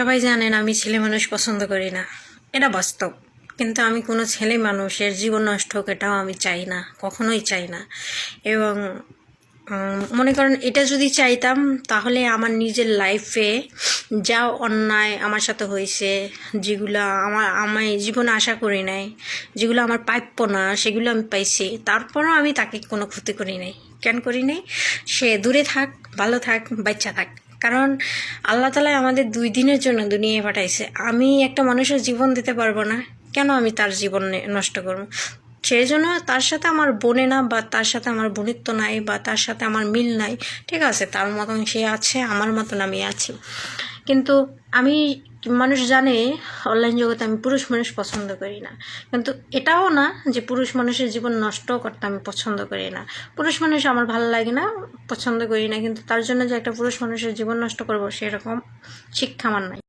সবাই জানেন আমি ছেলে মানুষ পছন্দ করি না। এটা বাস্তব। কিন্তু আমি কোনো ছেলে মানুষের জীবন নষ্ট হোক এটাও আমি চাই না, কখনোই চাই না। এবং মনে করেন এটা যদি চাইতাম, তাহলে আমার নিজের লাইফে যা অন্যায় আমার সাথে হয়েছে, যেগুলো আমার, আমি জীবনে আশা করি নাই, যেগুলো আমার প্রাপ্য না, সেগুলো আমি পাইছি, তারপরও আমি তাকে কোনো ক্ষতি করি নাই। কেন করি নাই? সে দূরে থাক, ভালো থাক, বাচ্চা থাক। কারণ আল্লাহ তালা আমাদের দুই দিনের জন্য দুনিয়ায় পাঠাইছে। আমি একটা মানুষের জীবন দিতে পারব না। কেন আমি তার জীবন নষ্ট করব? সেই জন্য তার সাথে আমার বোনে না, বা তার সাথে আমার বনিত্ব নাই, বা তার সাথে আমার মিল নাই, ঠিক আছে, তার মতন সে আছে, আমার মতন আমি আছি। কিন্তু আমি মানুষ জানে অনলাইন জগতে আমি পুরুষ মানুষ পছন্দ করি না। কিন্তু এটাও না যে পুরুষ মানুষের জীবন নষ্ট করতে আমি পছন্দ করি না। পুরুষ মানুষ আমার ভালো লাগে না, পছন্দ করি না, কিন্তু তার জন্য যে একটা পুরুষ মানুষের জীবন নষ্ট করব সেরকম শিক্ষা আমার নাই।